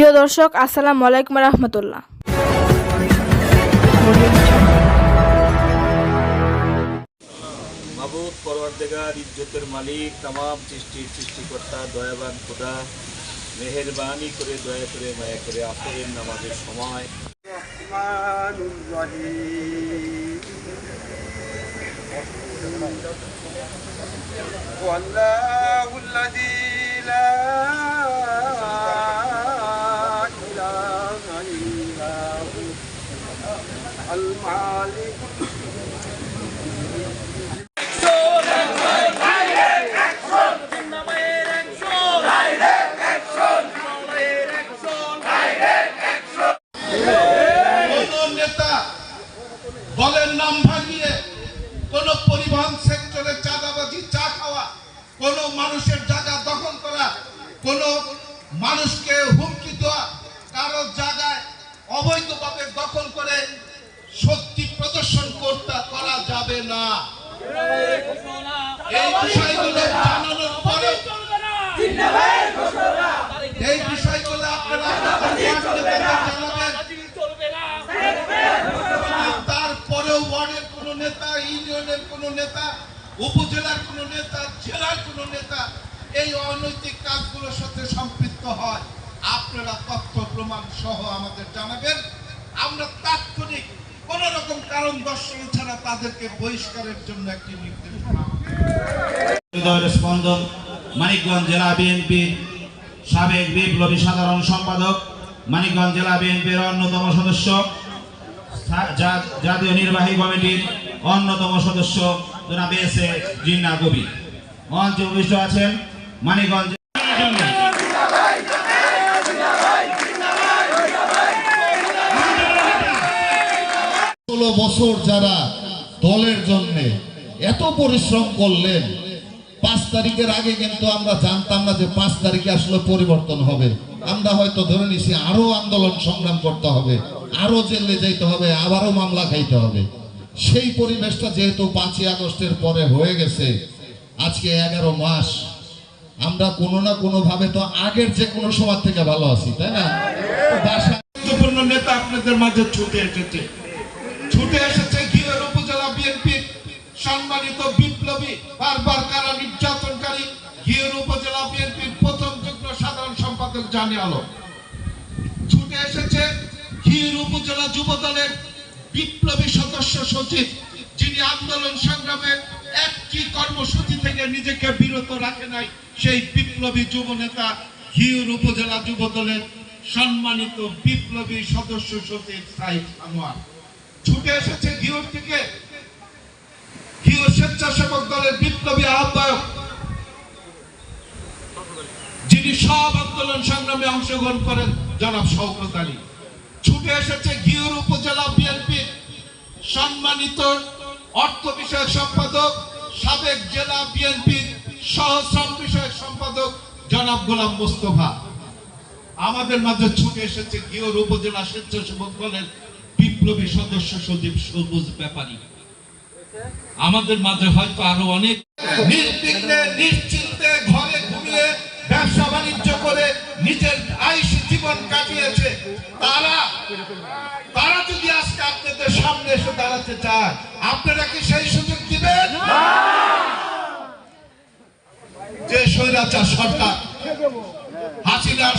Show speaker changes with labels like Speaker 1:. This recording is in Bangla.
Speaker 1: প্রিয় দর্শক আসসালামু আলাইকুম রহমতুল্লাহ
Speaker 2: মাবুদ পরওয়ারদেগার ইজ্জতের মালিক তামাম সৃষ্টির সৃষ্টিকর্তা দয়াবান খোদা মেহেরবানি করে দয়া করে মায়া করে আসরের নামাজের সময়
Speaker 3: الرحمن الرحيم هو الله الذي لا المالك
Speaker 4: কোন নেতা দলের নাম ভাঙিয়ে কোন পরিবহন সেক্টরে চাঁদাবাজি চা খাওয়া কোন মানুষের না। এই বিষয়গুলো জানানোর পরে এই বিষয়গুলো আপনারা তারপরেও ওয়ার্ডের কোন নেতা ইউনিয়নের কোন নেতা উপজেলার কোন নেতা জেলার কোন নেতা এই অনৈতিক কাজগুলোর সাথে সম্পৃক্ত হয়। আপনারা তথ্য প্রমাণ সহ আমাদের জানাবেন। আমরা তাৎক্ষণিক কোন রকম কারণ দর্শন ছাড়া তাদেরকে বহিষ্কারের জন্য একটি নির্দেশ
Speaker 5: স্পন্দন, মানিকগঞ্জ জেলা বিএনপি সাবেক বিপ্লবী সাধারণ সম্পাদক, মানিকগঞ্জ জেলা বিএনপির অন্যতম সদস্য জাতীয় নির্বাহী কমিটির অন্যতম সদস্য জনাব এস জিন্না কবি মঞ্চে উপবিষ্ট আছেন মানিকগঞ্জ
Speaker 6: ষোলো বছর যারা দলের জন্য এত পরিশ্রম করলেন, পাঁচ তারিখের আগে কিন্তু আমরা জানতাম না যে পাঁচ তারিখে আসলে পরিবর্তন হবে। আমরা হয়তো ধরে নিছি আরও আন্দোলন সংগ্রাম করতে হবে, আরও জেলে যাইতে হবে, আবারও মামলা খাইতে হবে। সেই পরিবেশটা যেহেতু পাঁচই আগস্টের পরে হয়ে গেছে, আজকে এগারো মাস, আমরা কোনো না কোনো ভাবে তো আগের যে কোনো সময় থেকে ভালো আছি, তাই না?
Speaker 4: নেতা আপনাদের মাঝে ছুটে এসেছে। ছুটে এসেছে ঘিরের উপজেলা বিএনপি সম্মানিত বিপ্লবী, বারবার কারা নির্যাতনকারী ঘিরের উপজেলা বিএনপির প্রথম যুগ্ম সাধারণ সম্পাদক জানে আলো ছুটে এসেছে ঘির উপজেলা যুব দলের বিপ্লবী সদস্য সচিব, যিনি আন্দোলন সংগ্রামে একটি কর্মসূচি থেকে নিজেকে বিরত রাখে নাই, সেই বিপ্লবী যুব নেতা ঘিউর উপজেলা যুব দলের সম্মানিত বিপ্লবী সদস্য সচিব সাইদ আনোয়ার। ছুটে এসেছে ঘিউর থেকে। ঘিউর স্বেচ্ছাসেবক দলের বিপ্লবী আহ্বায়ক, যিনি সব আন্দোলন সংগ্রামে অংশগ্রহণ করেন, জনাব শওকত আলী। ছুটে এসেছে ঘিউর উপজেলা বিএনপি সম্মানিত অর্থ বিষয়ক সম্পাদক, সাবেক জেলা বিএনপির সহশ্রম বিষয়ক সম্পাদক, জনাব গোলাম মোস্তফা। আমাদের মাঝে ছুটে এসেছে ঘিওর উপজেলা স্বেচ্ছাসেবক দলের বিপ্লবী সদস্য সচিব সবুজ ব্যাপারী। আমাদের মাঝে হয়তো আরও অনেক নির্বিঘ্নে নিশ্চিন্তে ঘরে ঘুমিয়ে ব্যবসা বাণিজ্য করে নিজের আয়ুষ জীবন কাটিয়েছে। তারা তারা যদি আজকে আপনাদের সামনে এসে দাঁড়াতে চায় আপনারা কি সেই সুযোগ দিবেন? যে স্বৈরাচার সরকার হাসিনার